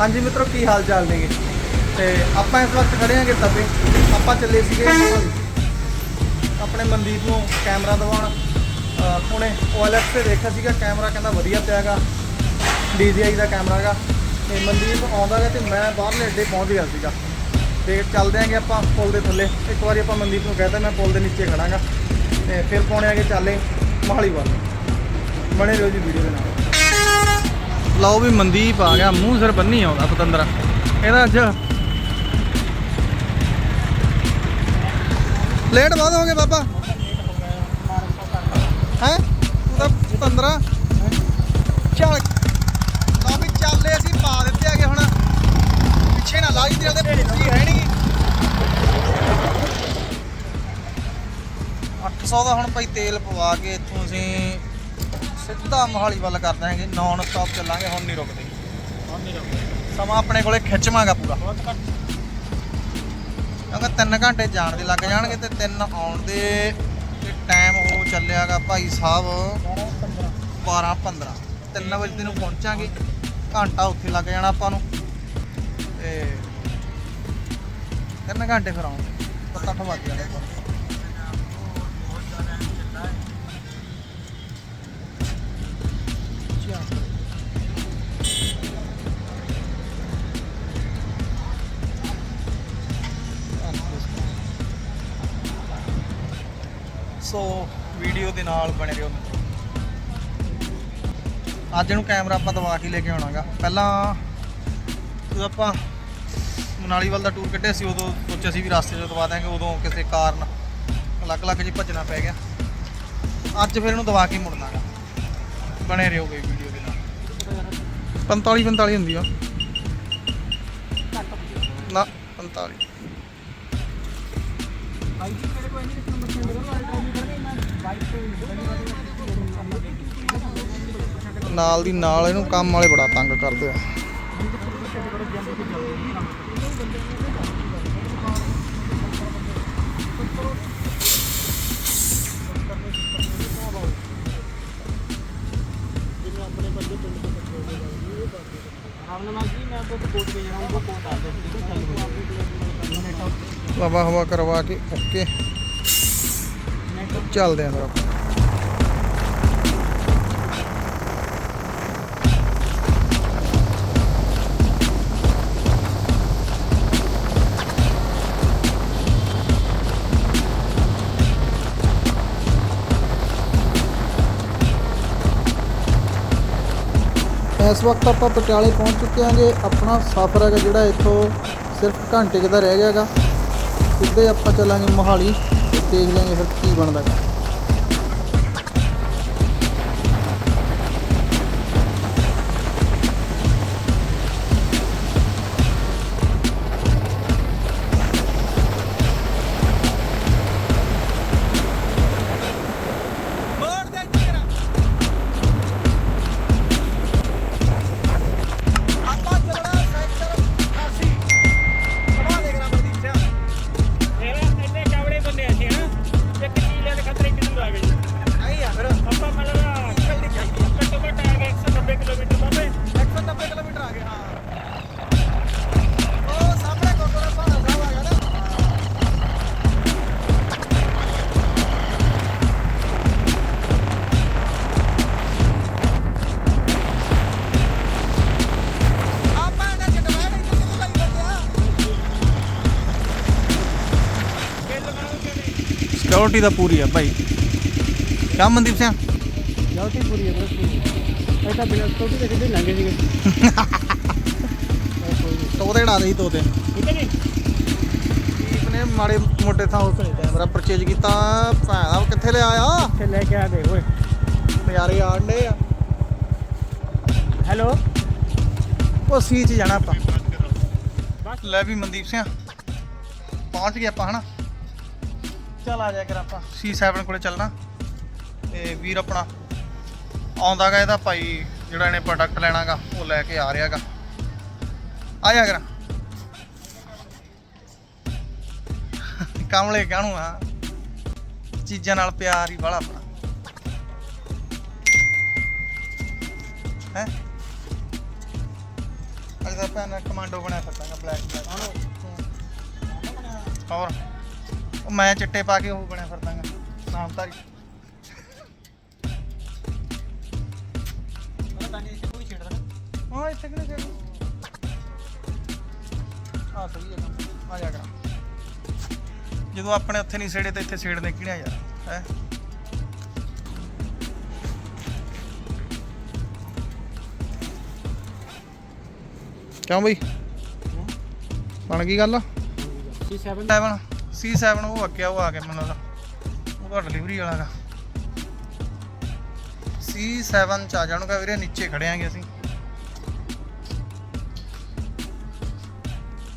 ਹਾਂਜੀ ਮਿੱਤਰੋ, ਕੀ ਹਾਲ ਚਾਲ ਨੇਗੇ ਤੇ ਆਪਾਂ ਇਸ ਵਕਤ ਖੜੇ ਆਂਗੇ ਤਵੇ ਆਪਾਂ ਚੱਲੇ ਸੀਗੇ ਆਪਣੇ ਮਨਦੀਪ ਨੂੰ ਕੈਮਰਾ ਦਿਵਾਉਣ। ਅਹ ਹੁਣੇ OLX ਤੇ ਦੇਖਿਆ ਸੀਗਾ, ਕੈਮਰਾ ਕਹਿੰਦਾ ਵਧੀਆ ਪਿਆਗਾ DJI ਦਾ ਕੈਮਰਾ ਹੈਗਾ। ਤੇ ਮਨਦੀਪ ਆਉਂਦਾ ਗਾ ਤੇ ਮੈਂ ਬਾਹਰਲੇ ਅੱਡੇ ਪਹੁੰਚ ਗਿਆ ਸੀਗਾ। ਤੇ ਚੱਲਦੇ ਆਂਗੇ ਆਪਾਂ ਪੁਲ ਦੇ ਥੱਲੇ। ਇੱਕ ਵਾਰੀ ਆਪਾਂ ਮਨਦੀਪ ਨੂੰ ਕਹਿਤਾ ਮੈਂ ਪੁਲ ਦੇ ਨੀਚੇ ਖੜਾਂਗਾ। ਤੇ ਫਿਰ ਪਾਉਣੇ ਆਗੇ ਚੱਲੇ ਮੋਹਾਲੀ ਵੱਲ। ਬਣੇ ਰਹੋ ਜੀ ਵੀਡੀਓ ਦੇ ਨਾਲ। ਲਓ ਵੀ ਮਨਦੀਪ ਆ ਗਿਆ, ਮੂੰਹ ਸਿਰ ਬੰਨੀ ਆਉਂਦਾ ਪਤੰਦਰਾ। ਇਹਦਾ ਅੱਜ ਲੇਟ ਬਾਅਦ ਹੋ ਗਏ ਬਾਬਾ। ਹੈ? ਤੂੰ ਤਾਂ ਪਤੰਦਰਾ। ਚੱਲ। ਲਓ ਵੀ ਚੱਲੇ ਅਸੀਂ ਪਾ ਦਿੱਤੇ ਆਗੇ ਹੁਣ। ਪਿੱਛੇ ਨਾ ਲਾਈ ਤੇਰੇ ਤੇ ਪੁੱਛੀ ਹੈ ਨਹੀਂ 800 ਦਾ ਹੁਣ ਭਾਈ ਤੇਲ ਪਵਾ ਕੇ ਇੱਥੋਂ ਅਸੀਂ ਸਿੱਧਾ ਮੋਹਾਲੀ ਵੱਲ ਕਰ ਦਾਂਗੇ ਨੌਨ ਸਟਾਪ ਚੱਲਾਂਗੇ ਹੁਣ ਨਹੀਂ ਰੁਕਦੇ। ਸਮਾਂ ਆਪਣੇ ਕੋਲੇ ਖਿੱਚਵਾਂਗਾ ਪੂਰਾ। ਕਿਉਂਕਿ 3 ਘੰਟੇ ਜਾਣ ਦੇ ਲੱਗ ਜਾਣਗੇ ਤੇ 3 ਆਉਣ ਦੇ ਤੇ ਟਾਈਮ ਉਹ ਚੱਲਿਆਗਾ ਭਾਈ ਸਾਹਿਬ 12 15 3 ਵਜੇ ਨੂੰ ਪਹੁੰਚਾਂਗੇ। ਘੰਟਾ ਉੱਥੇ ਲੱਗ ਜਾਣਾ ਆਪਾਂ ਨੂੰ। ਤੇ 3 ਘੰਟੇ ਫਿਰ ਆਉਣਗੇ 7 ਵੱਜ ਜਾਣੇ ਆਪਾਂ ਸੋ ਵੀਡੀਓ ਦੇ ਨਾਲ ਬਣੇ ਰਹੋ। ਮਿੱਤਰੋ ਅੱਜ ਨੂੰ ਕੈਮਰਾ ਆਪਾਂ ਦਵਾ ਕੇ ਲੈ ਕੇ ਆਉਣਾਗਾ ਪਹਿਲਾਂ ਜਦੋਂ ਆਪਾਂ ਮਨਾਲੀ ਵੱਲ ਦਾ ਟੂਰ ਕੱਢਿਆ ਸੀ, ਉਦੋਂ ਸੋਚਿਆ ਸੀ ਵੀ ਰਸਤੇ 'ਚ ਦਵਾ ਦਾਂਗੇ ਉਦੋਂ ਕਿਸੇ ਕਾਰਨ ਅਲੱਗ-ਅਲੱਗ ਜੀ ਭੱਜਣਾ ਪੈ ਗਿਆ। ਅੱਜ ਫਿਰ ਇਹਨੂੰ ਦਵਾ ਕੇ ਹੀ ਮੁੜਨਾਗਾ ਬਣੇ ਰਹੋ ਬਈ ਵੀਡੀਓ ਦੇ ਨਾਲ। 45 45 ਹੁੰਦੀ ਆ। ਨਾ 45 ਨਾਲ ਦੀ ਨਾਲ ਇਹਨੂੰ ਕੰਮ ਵਾਲੇ ਬੜਾ ਤੰਗ ਕਰਦੇ ਆ। ਹਵਾ ਹਵਾ ਕਰਵਾ ਕੇ, ਓਕੇ। ਚੱਲਦੇ ਆਂ ਫਿਰ ਆਪਾਂ। ਇਸ ਵਕਤ ਆਪਾਂ ਪਟਿਆਲੇ ਪਹੁੰਚ ਚੁੱਕੇ ਹਾਂਗੇ। ਆਪਣਾ ਸਫ਼ਰ ਹੈਗਾ ਜਿਹੜਾ ਇੱਥੋਂ ਸਿਰਫ ਘੰਟੇ ਕੁ ਦਾ ਰਹਿ ਗਿਆ ਹੈਗਾ। ਸਿੱਧੇ ਆਪਾਂ ਚੱਲਾਂਗੇ ਮੋਹਾਲੀ। ਦੇਖ ਲਾਂਗੇ ਫਿਰ ਕੀ ਬਣਦਾ? ਸਿਕਿਉਰਿਟੀ ਤਾਂ ਪੂਰੀ ਆ ਭਾਈ। ਕਿਆ ਮਨਦੀਪ ਸਿੰਘ? ਜਲਦੀ ਪੂਰੀ ਹੈ ਬਸ ਪੂਰੀ। ਇਹ ਤਾਂ ਬਿਨਾਂ ਛੋਟੀ ਦੇ ਕਿਤੇ ਲੰਘੇ ਸੀਗੇ। ਤੋਤੇ ਢਾ ਦੇ ਤੋਤੇ। ਠੀਕ ਹੈ ਜੀ। ਨੇ ਮਾੜੇ ਮੋਟੇ ਥਾਂ ਉਸ ਕੈਮਰਾ ਪਰਚੇਜ ਕੀਤਾ। ਭੈਣਾ ਕਿੱਥੇ ਲਿਆ ਆ ਇੱਥੇ ਲੈ ਕੇ ਆ ਦੇ ਓਏ। ਨਜ਼ਾਰੇ ਆਣਦੇ ਆ। ਹੈਲੋ? ਉਹ ਸੀ ਚ ਜਾਣਾ ਆਪਾਂ। ਬਸ। ਲੈ ਵੀ ਮਨਦੀਪ ਸਿੰਘ। ਪਹੁੰਚ ਗਏ ਆਪਾਂ ਹਨਾ? ਚੱਲ ਆ ਜਾ ਕਰ ਆਪਾਂ। C7 ਕੋਲੇ ਚੱਲਣਾ। ਤੇ ਵੀਰ ਆਪਣਾ ਆਉਂਦਾਗਾ ਇਹਦਾ ਭਾਈ, ਜਿਹੜਾ ਇਹਨੇ ਪ੍ਰੋਡਕਟ ਲੈਣਾਗਾ, ਉਹ ਲੈ ਕੇ ਆ ਰਿਹਾਗਾ। ਆ ਜਾ ਕਰ। ਕਮਲੇ ਕਾਹਨੂੰ ਆ? ਚੀਜ਼ਾਂ ਨਾਲ ਪਿਆਰ ਹੀ ਵਾਲਾ ਆਪਣਾ। ਹੈ? ਅੱਜ ਤਾਂ ਭੈਣ ਕਮਾਂਡੋ ਬਣਾਇਆ ਫਿਰਦਾਗਾ ਬਲੈਕ ਬਲੈਕ ਹੋਰ? ਉਹ ਮੈਂ ਚਿੱਟੇ ਪਾ ਕੇ ਉਹ ਬਣਿਆ ਫਿਰਦਾਗਾ। ਨਾਮਧਾਰੀ ਹਾਂ ਇੱਥੇ ਕਿਹਨੇ ਕਿਹਨੇ ਆ ਸਹੀ ਹੈ ਕੰਮ। ਆ ਜਾ ਕਰਾਂ। ਜਦੋਂ ਆਪਣੇ ਉੱਥੇ ਨਹੀਂ ਛੇੜੇ ਤੇ ਇੱਥੇ ਛੇੜਨੇ ਕਿਹੜਾ ਯਾਰ ਹੈ? ਕਿਉਂ ਬਈ? ਬਣ ਗਈ ਗੱਲ? ਸੀ 7 7 C7 ਉਹ ਅੱਗੇ ਉਹ ਆ ਗਿਆ ਮੈਨੂੰ ਲੱਗਦਾ। ਉਹਦਾ ਡਿਲੀਵਰੀ ਵਾਲਾ ਦਾ C7 ਚ ਆ ਜਾਣਗਾ ਵੀਰੇ ਨੀਚੇ ਖੜਿਆਂਗੇ ਅਸੀਂ।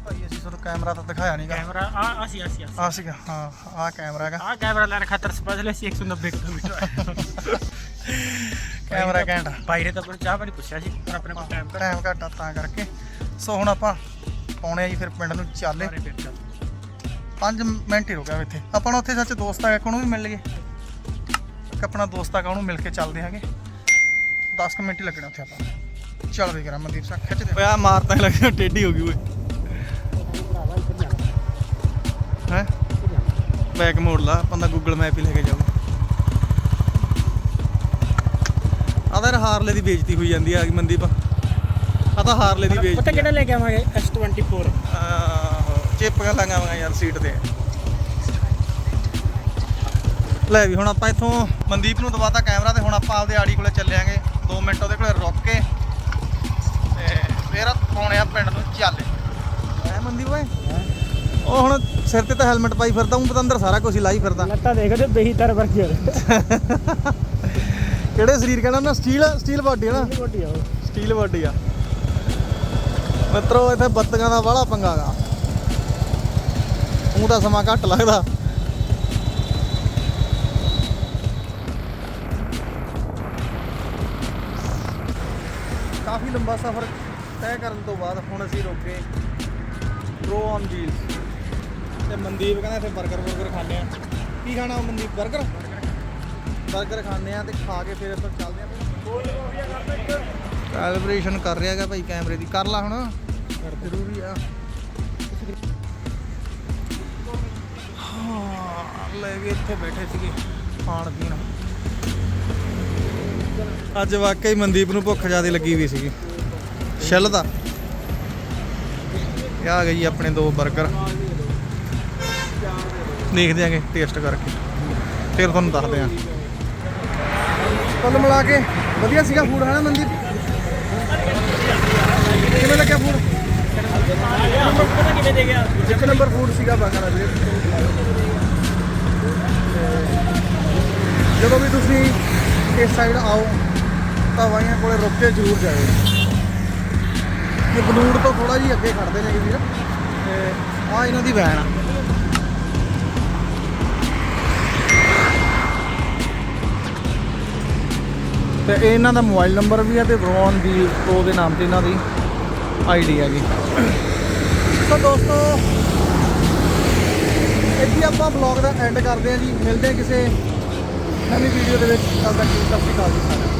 ਭਾਈ ਅਸੀਂ ਤੁਹਾਨੂੰ ਕੈਮਰਾ ਤਾਂ ਦਿਖਾਇਆ ਨਹੀਂਗਾ ਕੈਮਰਾ ਆ ਅਸੀਂ ਅਸੀਂ ਅਸੀਂ ਆ ਸੀਗਾ ਹਾਂ ਆ ਕੈਮਰਾ ਹੈਗਾ। ਆ ਕੈਮਰਾ ਲੈਣ ਖਾਤਰ ਸਪੈਸ਼ਲ ਸੀ 190 ਕਿਲੋਮੀਟਰ ਕੈਮਰਾ ਘੈਂਟ ਬਾਈਰੇ ਤਾਂ ਪਰ ਚਾਹ ਪਾਣੀ ਪੁੱਛਿਆ ਸੀ ਪਰ ਆਪਣੇ ਕੋਲ ਟਾਈਮ ਘੱਟ ਟਾਈਮ ਘੱਟ ਆ ਤਾਂ ਕਰਕੇ। ਸੋ ਹੁਣ ਆਪਾਂ ਪਾਉਣੇ ਆ ਜੀ ਫਿਰ ਪਿੰਡ ਨੂੰ ਚੱਲ। 5 ਮਿੰਟ ਹੀ ਹੋ ਗਿਆ ਇੱਥੇ। ਆਪਾਂ ਨੂੰ ਉੱਥੇ ਸੱਚ ਦੋਸਤ ਆ ਉਹਨੂੰ ਵੀ ਮਿਲ ਲਈਏ। ਇੱਕ ਆਪਣਾ ਦੋਸਤ ਆ ਉਹਨੂੰ ਮਿਲ ਕੇ ਚੱਲਦੇ ਹੈਗੇ 10 ਕੁ ਮਿੰਟ ਹੀ ਲੱਗਣੇ ਉੱਥੇ ਆਪਾਂ ਚੱਲ ਵੀ ਕਰਾਂ ਮਨਦੀਪ ਸਿੰਘ ਖਿੱਚ ਦੇ। ਓਏ ਆ ਮਾਰ ਤਾਂ ਲੱਗਦਾ ਟੇਢੀ ਹੋ ਗਈ ਓਏ। ਹੈ? ਬੈਕ ਮੋੜ ਲਾ ਬੰਦਾ ਗੂਗਲ ਮੈਪ ਹੀ ਲੈ ਕੇ ਜਾਊ। ਆ ਤਾਂ ਯਾਰ ਹਾਰਲੇ ਦੀ ਬੇਇੱਜ਼ਤੀ ਹੋਈ ਜਾਂਦੀ ਆ ਮਨਦੀਪ ਆ। ਤਾਂ ਹਾਰਲੇ ਦੀ ਪਤਾ ਬੇਇੱਜ਼ਤੀ ਕਿਹੜਾ ਲੈ ਕੇ ਆਵਾਂਗੇ? S24 ਆਹੋ ਚਿਪਕਾਂ ਲਾਂਗਾਵਾਂਗਾ ਯਾਰ ਸੀਟ ਤੇ। ਲੈ ਵੀ ਹੁਣ ਆਪਾਂ ਇੱਥੋਂ ਮਨਦੀਪ ਨੂੰ ਦਵਾਤਾ ਕੈਮਰਾ ਤੇ ਹੁਣ ਆਪਾਂ ਆਪਦੇ ਆੜੀ ਕੋਲੇ ਚੱਲਿਆਂਗੇ। 2 ਮਿੰਟ ਉਹਦੇ ਕੋਲੇ ਰੁਕ ਕੇ। ਤੇ ਫੇਰ ਪਾਉਣੇ ਆ ਪਿੰਡ ਨੂੰ ਚੱਲੇ। ਐ ਮਨਦੀਪ ਓਏ? ਉਹ ਹੁਣ ਸਿਰ ਤੇ ਤਾਂ ਹੈਲਮਟ ਪਾਈ ਫਿਰਦਾ ਉਹ ਪਤਾ ਅੰਦਰ ਸਾਰਾ ਕੁਝ ਹੀ ਲਾਈ ਫਿਰਦਾ। ਲੱਤਾਂ ਦੇਖਦੇ ਬੇਹੀਤਰ ਵਰਗੀ ਕਿਹੜੇ ਸਰੀਰ ਕਹਿੰਦਾ ਨਾ ਸਟੀਲ ਸਟੀਲ ਬਾਡੀ ਹੈ ਨਾ। ਸਟੀਲ ਬਾਡੀ ਆ ਮਿੱਤਰੋ ਇੱਥੇ ਬੱਤੀਆਂ ਦਾ ਬਾਹਲਾ ਪੰਗਾ ਗਾ। ਉਹ ਤਾਂ ਸਮਾਂ ਘੱਟ ਲੱਗਦਾ। ਕਾਫੀ ਲੰਬਾ ਸਫ਼ਰ ਤੈਅ ਕਰਨ ਤੋਂ ਬਾਅਦ ਹੁਣ ਅਸੀਂ ਰੁਕੇ ਪ੍ਰੋ ਆਨ ਜੀਲ ਤੇ ਮਨਦੀਪ ਕਹਿੰਦਾ ਇੱਥੇ 버ਗਰ 버ਗਰ ਖਾਣੇ ਆ। ਕੀ ਖਾਣਾ ਮਨਦੀਪ 버ਗਰ 버ਗਰ ਖਾਣੇ ਆ ਤੇ ਖਾ ਕੇ ਫਿਰ ਆਪਾਂ ਚੱਲਦੇ ਆ। ਕੈਲਬ੍ਰੇਸ਼ਨ ਕਰ ਰਿਹਾ ਹੈਗਾ ਭਾਈ ਕੈਮਰੇ ਦੀ। ਕਰ ਲਾ ਹੁਣ। ਜ਼ਰੂਰੀ ਆ। ਲੈ ਵੀ ਇੱਥੇ ਬੈਠੇ ਸੀਗੇ ਖਾਣ ਪੀਣ। ਅੱਜ ਵਾਕਈ ਮਨਦੀਪ ਨੂੰ ਭੁੱਖ ਜ਼ਿਆਦਾ ਲੱਗੀ ਹੋਈ ਸੀਗੀ। ਛਿੱਲ ਦਾ। ਆ ਗਈ ਆਪਣੇ ਦੋ 버ਗਰ ਦੇਖਦੇ ਆਂਗੇ ਟੇਸਟ ਕਰਕੇ। ਫਿਰ ਤੁਹਾਨੂੰ ਦੱਸਦੇ ਆਂ। ਕੁੱਲ ਮਿਲਾ ਕੇ ਵਧੀਆ ਸੀਗਾ ਫੂਡ ਹੈ ਨਾ ਮਨਦੀਪ? ਕਿਵੇਂ ਲੱਗਿਆ ਫੂਡ ਪਤਾ ਕਿਵੇਂ ਦੇ ਗਿਆ ਇੱਕ ਨੰਬਰ ਫੂਡ ਸੀਗਾ ਬਾਗਾਂ ਵੀਰੇ ਜਦੋਂ ਵੀ ਤੁਸੀਂ ਇਸ ਸਾਈਡ ਆਓ, ਤਾਂ ਵਾਈਆਂ ਕੋਲੇ ਰੁਕ ਕੇ ਜ਼ਰੂਰ ਜਾਇਓ। ਇਹ ਬਲੂੜ ਤੋਂ ਥੋੜਾ ਜਿਹਾ ਅੱਗੇ ਖੜਦੇ ਨੇ ਵੀਰ। ਤੇ ਆ ਇਹਨਾਂ ਦੀ ਵੈਨ ਆ। ਤੇ ਇਹਨਾਂ ਦਾ ਮੋਬਾਈਲ ਨੰਬਰ ਵੀ ਹੈ ਤੇ ਵਰੋਨ ਦੀ ਪ੍ਰੋ ਦੇ ਨਾਮ ਤੇ ਇਹਨਾਂ ਦੀ ਆਈਡੀ ਹੈਗੀ। ਸੋ ਦੋਸਤੋ, ਇੱਥੇ ਆਪਾਂ ਬਲੌਗ ਦਾ ਐਂਡ ਕਰਦੇ ਹਾਂ ਜੀ। ਮਿਲਦੇ ਹਾਂ ਕਿਸੇ ਨਵੀਂ ਵੀਡੀਓ ਦੇ ਵਿੱਚ ਤਦ ਤੱਕ ਸਤਿ ਸ਼੍ਰੀ ਅਕਾਲ ਜੀ ਸਾਰਿਆਂ ਨੂੰ।